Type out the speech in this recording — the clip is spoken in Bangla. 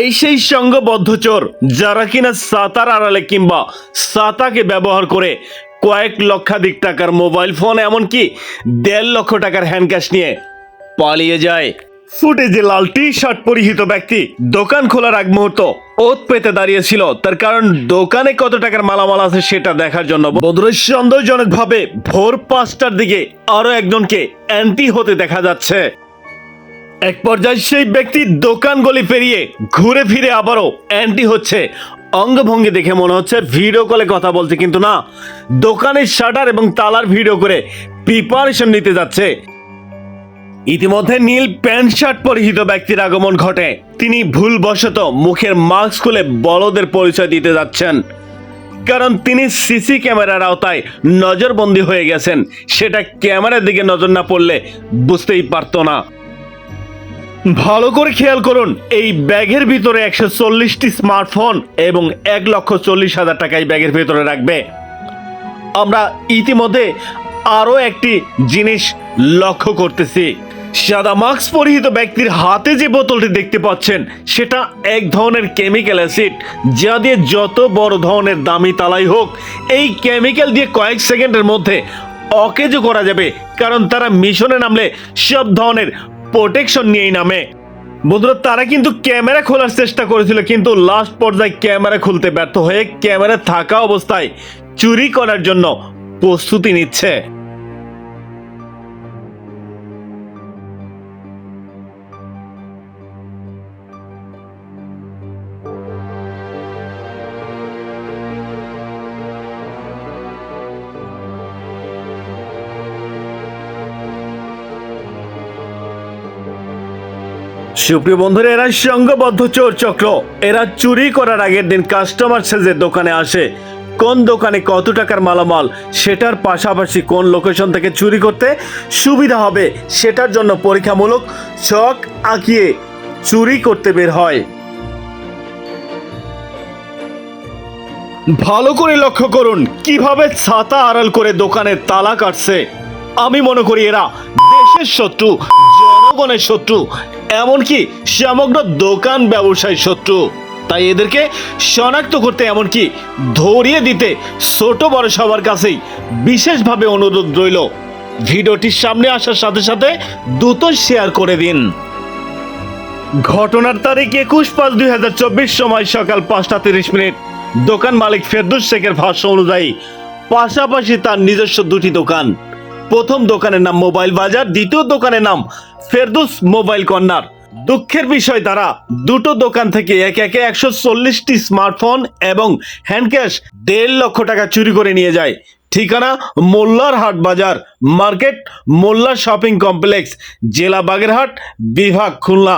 এই সেই সঙ্গবদ্ধ চোর, যারা কিনা সাতার আড়ালে কিংবা সাতাকে ব্যবহার করে কয়েক লক্ষাধিক টাকার মোবাইল ফোন, এমনকি দেড় লক্ষ টাকার হ্যান্ড ক্যাশ নিয়ে পালিয়ে যায়। ফুটেজে লাল টি শার্ট পরিহিত ব্যক্তি দোকান খোলার আগ মুহূর্ত ওত পেতে দাঁড়িয়েছিল। তার কারণ দোকানে কত টাকার মালামাল আছে সেটা দেখার জন্য সন্দেহজনক ভাবে ভোর পাঁচটার দিকে আরও একজনকে অ্যান্টি হতে দেখা যাচ্ছে। এক পর্যায়ে সেই ব্যক্তি দোকান গলি পেরিয়ে ঘুরে ফিরে আবারও অ্যান্টি হচ্ছে। অঙ্গভঙ্গি দেখে মনে হচ্ছে ভিডিও কলে কথা বলছে, কিন্তু না। দোকানের শাটার এবং তালার ভিডিও করে প্রিপারেশন নিতে যাচ্ছে। ইতিমধ্যে নীল প্যান্ট শার্ট পরিহিত ব্যক্তির আগমন ঘটে। তিনি ভুলবশত মুখের মাস্ক খুলে বলদের পরিচয় দিতে যাচ্ছেন। কারণ তিনি সিসি ক্যামেরার আওতায় নজরবন্দি হয়ে গেছেন। সেটা ক্যামেরার দিকে নজর না পড়লে বুঝতেই পারতো না। ভালো করে খেয়াল করুন, এই ব্যাগের ভিতরে একশো চল্লিশটি স্মার্টফোন এবং এক লক্ষ চল্লিশ হাজার টাকা এই ব্যাগের ভিতরে রাখবে। আমরা ইতিমধ্যে আরও একটি জিনিস লক্ষ্য করতেছি। সাদা মাস্ক পরিহিত ব্যক্তির হাতে যে বোতলটি দেখতে পাচ্ছেন, সেটা এক ধরনের কেমিক্যাল অ্যাসিড, যা দিয়ে যত বড় ধরনের দামি তালাই হোক, এই কেমিক্যাল দিয়ে কয়েক সেকেন্ডের মধ্যে অকেজো করা যাবে, কারণ তারা মিশনে নামলে সব ধরনের প্রোটেকশন নিয়েই নামে। বন্ধুরা, তারা কিন্তু ক্যামেরা খোলার চেষ্টা করেছিল, কিন্তু লাস্ট পর্যায়ে ক্যামেরা খুলতে ব্যর্থ হয়ে ক্যামেরা থাকা অবস্থায় চুরি করার জন্য প্রস্তুতি নিচ্ছে। সুপ্রিয় বন্ধুরা, এরা সঙ্গবদ্ধ চোর চক্র। এরা চুরি করার আগের দিন কাস্টমার সেজে দোকানে আসে। কোন দোকানে কত টাকার মালামাল, সেটার পাশাপাশি কোন লোকেশন থেকে চুরি করতে সুবিধা হবে, সেটার জন্য পরীক্ষামূলক ছক আঁকিয়ে চুরি করতে বের হয়। ভালো করে লক্ষ্য করুন, কীভাবে ছাতা আড়াল করে দোকানের তালা কাটছে। আমি মনে করি এরা দেশের শত্রু, জনগণের শত্রু এমনকি সমগ্র দোকান ব্যবসায়ী শত্রু। তাই এদেরকে শনাক্ত করতে এমনকি ধরিয়ে দিতে ছোট বড় সবার কাছেই বিশেষভাবে অনুরোধ রইল। ভিডিওটির সামনে আসার সাথে সাথে দ্রুত শেয়ার করে দিন। ঘটনার তারিখ একুশ পাঁচ দুই হাজার চব্বিশ সময় সকাল পাঁচটা তিরিশ মিনিট। দোকান মালিক ফেরদুস শেখের ভাষ্য অনুযায়ী, পাশাপাশি তার নিজস্ব দুটি দোকান। প্রথম দোকানের নাম মোবাইল বাজার, দ্বিতীয় দোকানের নাম ফেরদুস মোবাইল কর্নার। দুঃখের বিষয় তারা, দুটো দোকান থেকে একে একে একশো চল্লিশটি স্মার্টফোন এবং হ্যান্ডক্যাশ দেড় লক্ষ টাকা চুরি করে নিয়ে যায়। ঠিকানা, মোল্লার হাট বাজার, মার্কেট মোল্লা শপিং কমপ্লেক্স, জেলা বাগেরহাট, বিভাগ খুলনা।